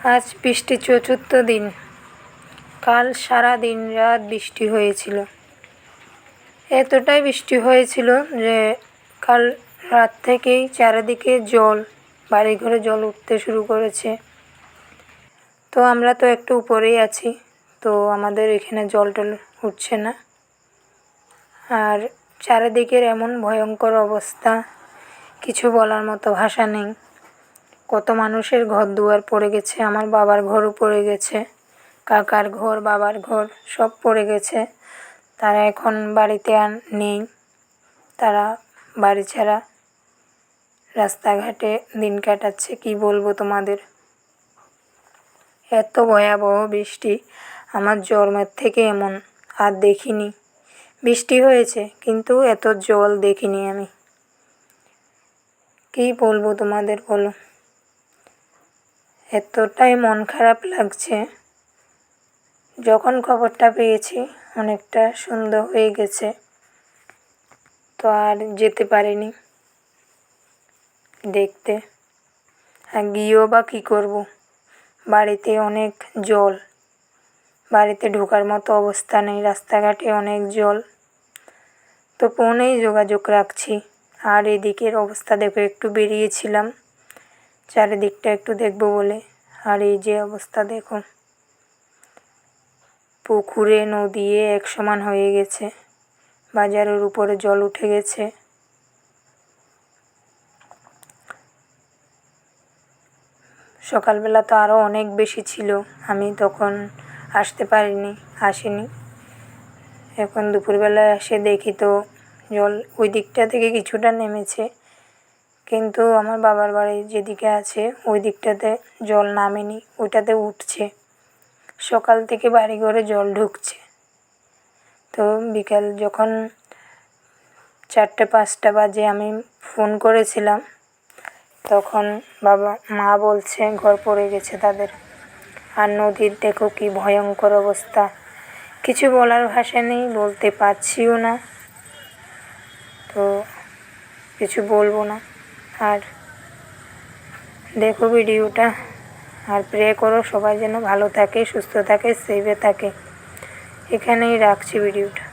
আজ বৃষ্টি চতুর্থ দিন। কাল সারা দিন রাত বৃষ্টি হয়েছিল। এতটাই বৃষ্টি হয়েছিল যে কাল রাত থেকেই চারিদিকে জল বাড়ি ঘরে জল উঠতে শুরু করেছে। তো আমরা তো একটু উপরেই আছি, তো আমাদের এখানে জল টল উঠছে না। আর চারিদিকের এমন ভয়ঙ্কর অবস্থা, কিছু বলার মতো ভাষা নেই। কত মানুষের ঘর দুয়ার পড়ে গেছে, আমার বাবার ঘরও পড়ে গেছে, কাকার ঘর, বাবার ঘর সব পড়ে গেছে। তারা এখন বাড়িতে আর নেই। তারা বাড়ি ছাড়া রাস্তাঘাটে দিন কাটাচ্ছে, কি বলব তোমাদের? এত ভয়াবহ বৃষ্টি, আমার জন্মের থেকে এমন, আর দেখিনি। বৃষ্টি হয়েছে, কিন্তু এত জল দেখিনি আমি। কী বলব তোমাদের, বলো। এতটাই মন খারাপ লাগছে। যখন খবরটা পেয়েছি, অনেকটা সন্ধ্যা হয়ে গেছে। তো আর যেতে পারিনি। দেখতে। আর গিয়েও বা কী করব? বাড়িতে অনেক জল। বাড়িতে ঢোকার মতো অবস্থা নেই। রাস্তাঘাটে অনেক জল। তো ফোনেই যোগাযোগ রাখছি। আর এদিকের অবস্থা দেখো, একটু বেরিয়েছিলাম। চারিদিকটা একটু দেখব বলে। আর এই যে অবস্থা দেখো। পুকুরে, নদীয়ে এক সমান হয়ে গেছে। বাজারের উপরে জল উঠে গেছে। সকালবেলা তো আরও অনেক বেশি ছিল। আমি তখন আসতে পারিনি, আসিনি। এখন দুপুরবেলায় এসে দেখি তো জল ওই দিকটা থেকে কিছুটা নেমেছে। কিন্তু আমার বাবার বাড়ি যেদিকে আছে, ওই দিকটাতে জল নামেনি, ওইটাতে উঠছে। সকাল থেকে বাড়ি ঘরে জল ঢুকছে। তো বিকাল যখন চারটে পাঁচটা বাজে আমি ফোন করেছিলাম, তখন বাবা, মা বলছে, ঘর পড়ে গেছে তাদের। আর নদীর দেখো কি ভয়ঙ্কর অবস্থা। কিছু বলার ভাষা নেই, বলতে পারছিও না। তো কিছু বলব না। আর দেখো ভিডিওটা আর প্রে করো সবাই যেন ভালো থাকে, সুস্থ থাকে সেভে থাকে। এখানেই রাখছি ভিডিওটা।